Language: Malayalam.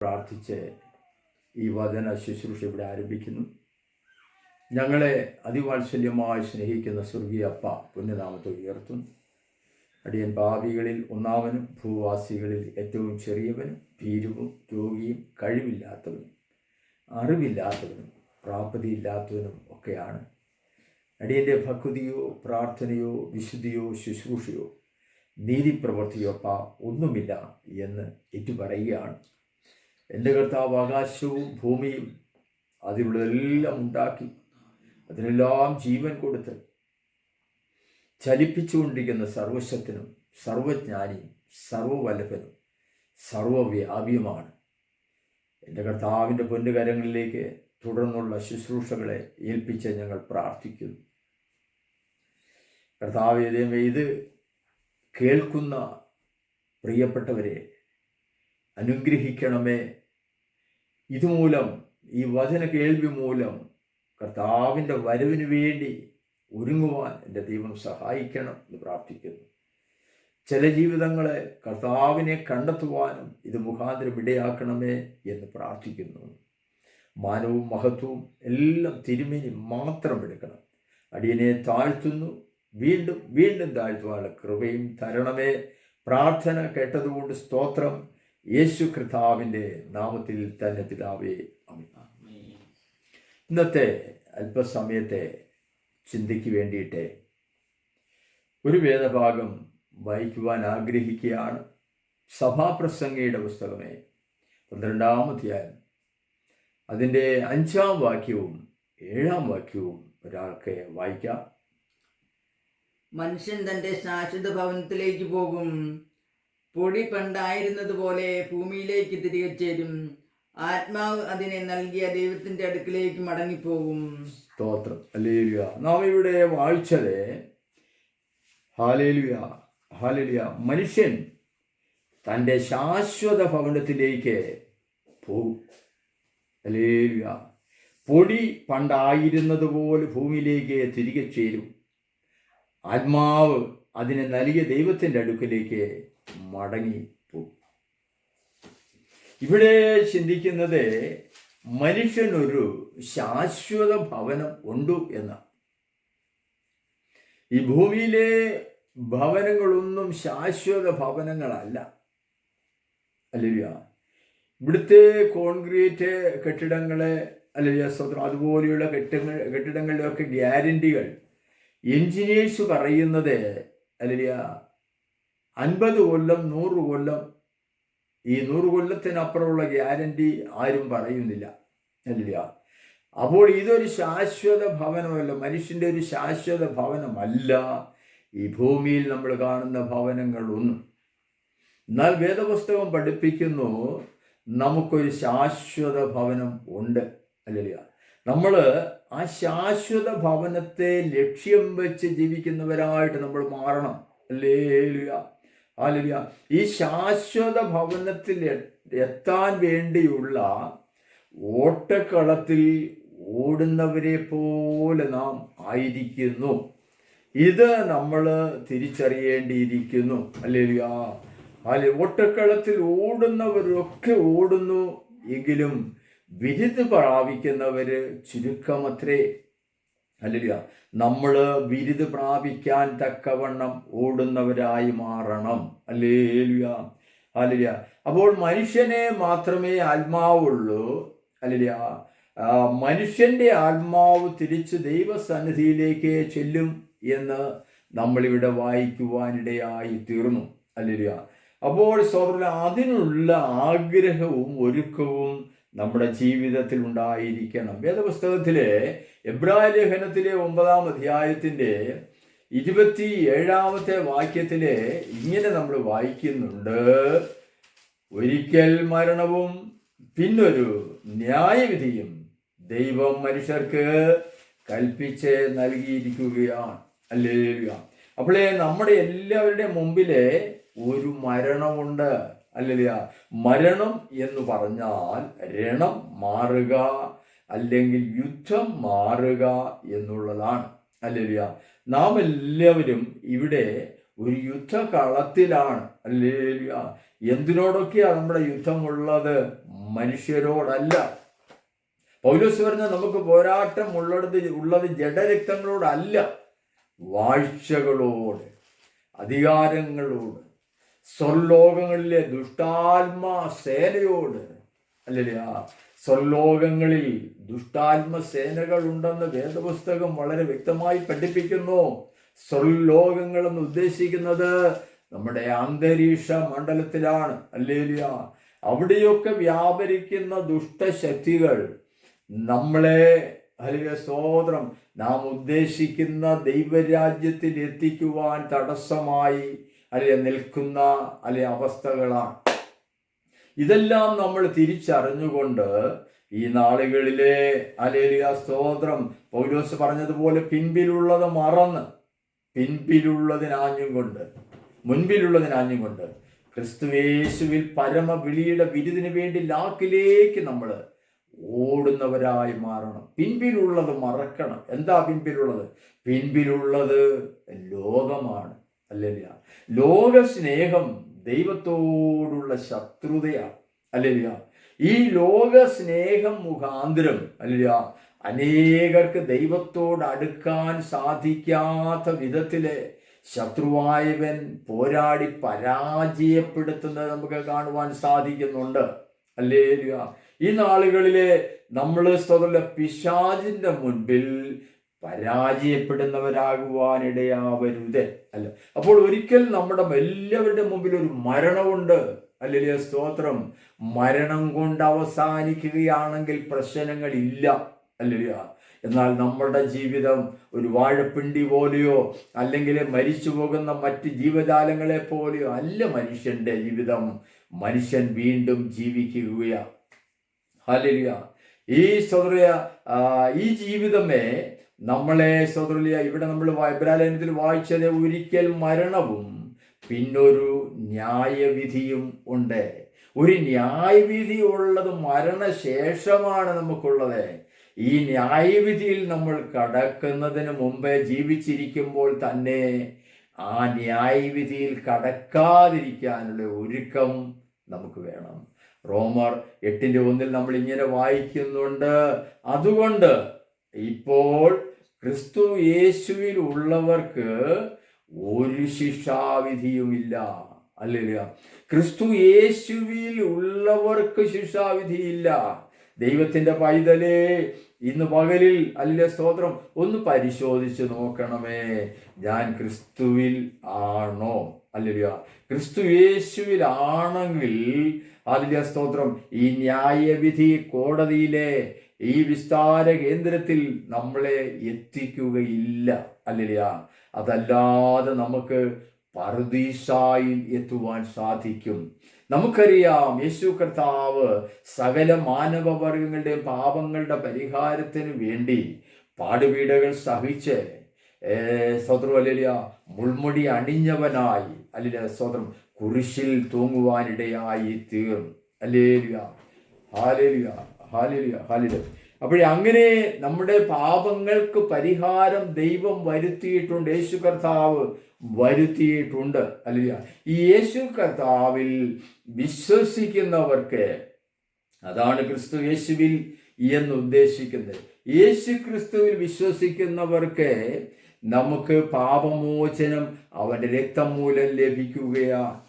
പ്രാർത്ഥിച്ച് ഈ വചന ശുശ്രൂഷ ഇവിടെ ആരംഭിക്കുന്നു. ഞങ്ങളെ അതിവാത്സല്യമായി സ്നേഹിക്കുന്ന സ്വർഗീയ അപ്പ പുണ്യനാമത്തെ ഉയർത്തുന്നു. അടിയൻ ഭാവികളിൽ ഒന്നാമനും ഭൂവാസികളിൽ ഏറ്റവും ചെറിയവനും ഭീരുവും രോഗിയും കഴിവില്ലാത്തവനും അറിവില്ലാത്തവനും പ്രാപ്തിയില്ലാത്തവനും ഒക്കെയാണ്. അടിയന്റെ ഭക്തിയോ പ്രാർത്ഥനയോ വിശുദ്ധിയോ ശുശ്രൂഷയോ നീതിപ്രവൃത്തിയോ അപ്പ ഒന്നുമില്ല എന്ന് ഏറ്റുപറയുകയാണ്. എന്റെ കർത്താവ് ആകാശവും ഭൂമിയും അതിലുള്ളതെല്ലാം ഉണ്ടാക്കി. അതിനെല്ലാം ജീവൻ കൊടുത്ത് ചലിപ്പിച്ചുകൊണ്ടിരിക്കുന്ന സർവശക്തനും സർവജ്ഞാനിയും സർവവല്ലഭനും സർവവ്യാപിയുമാണ്. എന്റെ കർത്താവിന്റെ പൊന്നുകരങ്ങളിലേക്ക് തുടർന്നുള്ള ശുശ്രൂഷകളെ ഏൽപ്പിച്ച് ഞങ്ങൾ പ്രാർത്ഥിക്കുന്നു. കർത്താവ് ഇത് കേൾക്കുന്ന പ്രിയപ്പെട്ടവരെ അനുഗ്രഹിക്കണമേ. ഇതുമൂലം ഈ വചന കേൾവി മൂലം കർത്താവിന്റെ വരവിന് വേണ്ടി ഒരുങ്ങുവാൻ എന്റെ ദൈവം സഹായിക്കണം എന്ന് പ്രാർത്ഥിക്കുന്നു. ചില ജീവിതങ്ങളെ കർത്താവിനെ കണ്ടെത്തുവാനും ഇത് മുഖാന്തരം ഇടയാക്കണമേ എന്ന് പ്രാർത്ഥിക്കുന്നു. മാനവും മഹത്വവും എല്ലാം തിരുമേനി മാത്രം എടുക്കണം. അടിയനെ താഴ്ത്തുന്നു. വീണ്ടും വീണ്ടും താഴ്ത്തുവാനുള്ള കൃപയും തരണമേ. പ്രാർത്ഥന കേട്ടതുകൊണ്ട് സ്തോത്രം. യേശു കർത്താവിന്റെ നാമത്തിൽ തന്നെ പിതാവേ അമിത ഇന്നത്തെ അല്പസമയത്തെ ചിന്തയ്ക്ക് വേണ്ടിയിട്ട് ഒരു വേദഭാഗം വായിക്കുവാൻ ആഗ്രഹിക്കുകയാണ്. സഭാപ്രസംഗയുടെ പുസ്തകമേ പന്ത്രണ്ടാം അധ്യായം. അതിന്റെ അഞ്ചാം വാക്യവും ഏഴാം വാക്യവും ഒരാൾക്ക് വായിക്കാം. മനുഷ്യൻ തന്റെ ശാശ്വത ഭവനത്തിലേക്ക് പോകും. പൊടി പണ്ടായിരുന്നത് പോലെ ഭൂമിയിലേക്ക് തിരികെ ചേരും. ആത്മാവ് അതിനെ നൽകിയ ദൈവത്തിന്റെ അടുക്കിലേക്ക് മടങ്ങിപ്പോകും. സ്തോത്രം. അല്ലേലിയ നാം ഇവിടെ വായിച്ചത് ഹാലേലുയ ഹാലേലുയ മനുഷ്യൻ തന്റെ ശാശ്വത ഭവനത്തിലേക്ക് പോകും. അല്ലേലിയ പൊടി പണ്ടായിരുന്നത് പോലെ ഭൂമിയിലേക്ക് തിരികെ ചേരും. ആത്മാവ് അതിനെ നൽകിയ ദൈവത്തിന്റെ അടുക്കലേക്ക് മടങ്ങി പോകും ഇവിടെ ചിന്തിക്കുന്നത് മനുഷ്യനൊരു ശാശ്വത ഭവനം ഉണ്ട് എന്നാണ് ഈ ഭൂമിയിലെ ഭവനങ്ങളൊന്നും ശാശ്വത ഭവനങ്ങളല്ല. അല്ലല്ല ഇവിടുത്തെ കോൺക്രീറ്റ് കെട്ടിടങ്ങളെ അല്ലെങ്കിൽ സ്വന്തം അതുപോലെയുള്ള കെട്ടിടങ്ങൾ കെട്ടിടങ്ങളുടെയൊക്കെ ഗ്യാരണ്ടികൾ. എഞ്ചിനീയേഴ്സ് പറയുന്നത് അല്ലെങ്കിൽ അൻപത് കൊല്ലം നൂറ് കൊല്ലം ഈ നൂറ് കൊല്ലത്തിനപ്പുറമുള്ള ഗ്യാരണ്ടി ആരും പറയുന്നില്ല. അല്ല അപ്പോൾ ഇതൊരു ശാശ്വത ഭവനമല്ല. മനുഷ്യന്റെ ഒരു ശാശ്വത ഭവനമല്ല. ഈ ഭൂമിയിൽ നമ്മൾ കാണുന്ന ഭവനങ്ങളൊന്നും. എന്നാൽ വേദപുസ്തകം പഠിപ്പിക്കുന്നു നമുക്കൊരു ശാശ്വത ഭവനം ഉണ്ട്. അല്ലല്ല. നമ്മൾ ആ ശാശ്വത ഭവനത്തെ ലക്ഷ്യം വെച്ച് ജീവിക്കുന്നവരായിട്ട് നമ്മൾ മാറണം. അല്ലേലുയ. ആലുയ ഈ ശാശ്വത ഭവനത്തിൽ എത്താൻ വേണ്ടിയുള്ള ഓട്ടക്കളത്തിൽ ഓടുന്നവരെ പോലെ നാം ആയിരിക്കുന്നു. ഇത് നമ്മൾ തിരിച്ചറിയേണ്ടിയിരിക്കുന്നു. അല്ലേലുയ അല്ലെ ഓട്ടക്കളത്തിൽ ഓടുന്നവരൊക്കെ ഓടുന്നു എങ്കിലും വിരുദ്ധ പ്രാപിക്കുന്നവര് ചുരുക്കമത്രേ അല്ലില്ല നമ്മൾ ബിരുദ് പ്രാപിക്കാൻ തക്കവണ്ണം ഓടുന്നവരായി മാറണം. അല്ലേലുയ അല്ലില്ല അപ്പോൾ മനുഷ്യനെ മാത്രമേ ആത്മാവുള്ളൂ. അല്ലില്ല മനുഷ്യന്റെ ആത്മാവ് തിരിച്ച് ദൈവസന്നിധിയിലേക്ക് ചെല്ലും എന്ന് നമ്മളിവിടെ വായിക്കുവാനിടയായി തീർന്നു. അല്ലില്ല അപ്പോൾ സോദര അതിനുള്ള ആഗ്രഹവും ഒരുക്കവും നമ്മുടെ ജീവിതത്തിൽ ഉണ്ടായിരിക്കണം. വേദപുസ്തകത്തിലെ എബ്രായ ലേഖനത്തിലെ ഒമ്പതാം അധ്യായത്തിന്റെ ഇരുപത്തി ഏഴാമത്തെ വാക്യത്തിലെ ഇങ്ങനെ നമ്മൾ വായിക്കുന്നുണ്ട്. ഒരിക്കൽ മരണവും പിന്നൊരു ന്യായവിധിയും ദൈവം മനുഷ്യർക്ക് കൽപ്പിച്ച് നൽകിയിരിക്കുകയാണ്. അല്ലേ അപ്പോളേ നമ്മുടെ എല്ലാവരുടെ മുമ്പിലെ ഒരു മരണമുണ്ട്. അല്ലല്ല മരണം എന്ന് പറഞ്ഞാൽ രണം മാറുക അല്ലെങ്കിൽ യുദ്ധം മാറുക എന്നുള്ളതാണ്. അല്ലല്ല നാം എല്ലാവരും ഇവിടെ ഒരു യുദ്ധകളത്തിലാണ്. അല്ല എന്തിനോടൊക്കെയാണ് നമ്മുടെ യുദ്ധമുള്ളത്? മനുഷ്യരോടല്ല. പൗലോസ് പറഞ്ഞ നമുക്ക് പോരാട്ടം ഉള്ളത് ഉള്ളത് ജഡരക്തങ്ങളോടല്ല. വാഴ്ചകളോട് അധികാരങ്ങളോട്. സ്വർലോകങ്ങളിലെ ദുഷ്ടാത്മാ സേനയോട് അല്ലല്ലേ ആ സ്വർലോകങ്ങളിൽ ദുഷ്ടാത്മ സേനകൾ ഉണ്ടെന്ന് വേദപുസ്തകം വളരെ വ്യക്തമായി പഠിപ്പിക്കുന്നു. സ്വർലോകങ്ങൾ എന്ന് ഉദ്ദേശിക്കുന്നത് നമ്മുടെ അന്തരീക്ഷ മണ്ഡലത്തിലാണ്. അല്ലേലിയ അവിടെയൊക്കെ വ്യാപരിക്കുന്ന ദുഷ്ടശക്തികൾ നമ്മളെ അല്ലെങ്കിൽ സ്വോത്രം നാം ഉദ്ദേശിക്കുന്ന ദൈവരാജ്യത്തിൽ എത്തിക്കുവാൻ തടസ്സമായി അല്ലെങ്കിൽ നിൽക്കുന്ന അല്ലെ അവസ്ഥകളാണ് ഇതെല്ലാം നമ്മൾ തിരിച്ചറിഞ്ഞുകൊണ്ട് ഈ നാളുകളിലെ അലേലിയ സ്തോത്രം പൗലോസ് പറഞ്ഞതുപോലെ പിൻപിലുള്ളത് മറന്ന് പിൻപിലുള്ളതിനാഞ്ഞും കൊണ്ട് മുൻപിലുള്ളതിനാഞ്ഞും കൊണ്ട് ക്രിസ്തുവേശുവിൽ പരമ വിളിയുടെ ബിരുദിന് വേണ്ടി ലാക്കിലേക്ക് നമ്മൾ ഓടുന്നവരായി മാറണം. പിൻപിലുള്ളത് മറക്കണം. എന്താ പിൻപിലുള്ളത്? പിൻപിലുള്ളത് ലോകമാണ്. അല്ലല്ല ലോക സ്നേഹം ദൈവത്തോടുള്ള ശത്രുതയാണ് അല്ലേലിയ. ഈ ലോക സ്നേഹം മുഖാന്തരം അല്ലേലിയ അനേകർക്ക് ദൈവത്തോട് അടുക്കാൻ സാധിക്കാത്ത വിധത്തിലെ ശത്രുവായവൻ പോരാടി പരാജയപ്പെടുത്തുന്നത് നമുക്ക് കാണുവാൻ സാധിക്കുന്നുണ്ട്. അല്ലേ ഈ നാളുകളിലെ നമ്മൾ സ്വതല്ല പിശാചിന്റെ മുൻപിൽ പരാജയപ്പെടുന്നവരാകുവാനിടയാവരുത്. അല്ല അപ്പോൾ ഒരിക്കൽ നമ്മുടെ എല്ലാവരുടെ മുമ്പിൽ ഒരു മരണമുണ്ട്. അല്ലെ സ്തോത്രം. മരണം കൊണ്ട് അവസാനിക്കുകയാണെങ്കിൽ പ്രശ്നങ്ങളില്ല. അല്ലേ എന്നാൽ നമ്മുടെ ജീവിതം ഒരു വാഴപ്പിണ്ടി പോലെയോ അല്ലെങ്കിൽ മരിച്ചു പോകുന്ന മറ്റ് ജീവജാലങ്ങളെ പോലെയോ അല്ല മനുഷ്യന്റെ ജീവിതം. മനുഷ്യൻ വീണ്ടും ജീവിക്കുകയാണ് ഹലിയ ഈ സ്വതറിയ ഈ ജീവിതമേ നമ്മളെ സ്വതറിയ ഇവിടെ നമ്മൾ ഇബ്രാലയനത്തിൽ വായിച്ചത് ഒരിക്കൽ മരണവും പിന്നൊരു ന്യായവിധിയും ഉണ്ട്. ഒരു ന്യായവിധി ഉള്ളത് മരണശേഷമാണ് നമുക്കുള്ളത്. ഈ ന്യായവിധിയിൽ നമ്മൾ കടക്കുന്നതിന് മുമ്പേ ജീവിച്ചിരിക്കുമ്പോൾ തന്നെ ആ ന്യായവിധിയിൽ കടക്കാതിരിക്കാനുള്ള ഒരുക്കം നമുക്ക് വേണം. റോമർ എട്ടിന്റെ ഒന്നിൽ നമ്മൾ ഇങ്ങനെ വായിക്കുന്നുണ്ട്. അതുകൊണ്ട് ഇപ്പോൾ ക്രിസ്തു യേശുവിൽ ഉള്ളവർക്ക് ഒരു ശിക്ഷാവിധിയുമില്ല. അല്ല ക്രിസ്തു യേശുവിൽ ഉള്ളവർക്ക് ശിക്ഷാവിധിയില്ല. ദൈവത്തിന്റെ പൈതലേ ഇന്ന് പകലിൽ അല്ലെ സ്തോത്രം ഒന്ന് പരിശോധിച്ച് നോക്കണമേ. ഞാൻ ക്രിസ്തുവിൽ ആണോ? അല്ല ക്രിസ്തു യേശുവിൽ ആണെങ്കിൽ അതിലെ സ്തോത്രം ഈ ന്യായവിധി കോടതിയിലെ ഈ വിസ്താര കേന്ദ്രത്തിൽ നമ്മളെ എത്തിക്കുകയില്ല. അല്ലില്ല അതല്ലാതെ നമുക്ക് പർദീസായിൽ എത്തുവാൻ സാധിക്കും. നമുക്കറിയാം യേശു കർത്താവ് സകല മാനവവർഗങ്ങളുടെയും പാപങ്ങളുടെ പരിഹാരത്തിന് വേണ്ടി പാടുപീടകൾ സഹിച്ച് സ്വതന്ത്രം അല്ലില്ല മുൾമുടി അണിഞ്ഞവനായി അല്ലില്ല സ്വതന്ത്രം കുരിശിൽ തൂങ്ങുവാനിടയായി തീർന്നു. അല്ലേലിയ ഹാലേലിയ. ഹാലേലിയ ഹാലിയ അപ്പോഴേ അങ്ങനെ നമ്മുടെ പാപങ്ങൾക്ക് പരിഹാരം ദൈവം വരുത്തിയിട്ടുണ്ട് യേശു കർത്താവ് വരുത്തിയിട്ടുണ്ട്. അല്ലിയ ഈ യേശു കർത്താവിൽ വിശ്വസിക്കുന്നവർക്ക് അതാണ് ക്രിസ്തു യേശുവിൽ എന്ന് ഉദ്ദേശിക്കുന്നത്. യേശു ക്രിസ്തുവിൽ വിശ്വസിക്കുന്നവർക്ക് നമുക്ക് പാപമോചനം അവന്റെ രക്തം മൂലം ലഭിക്കുകയാണ്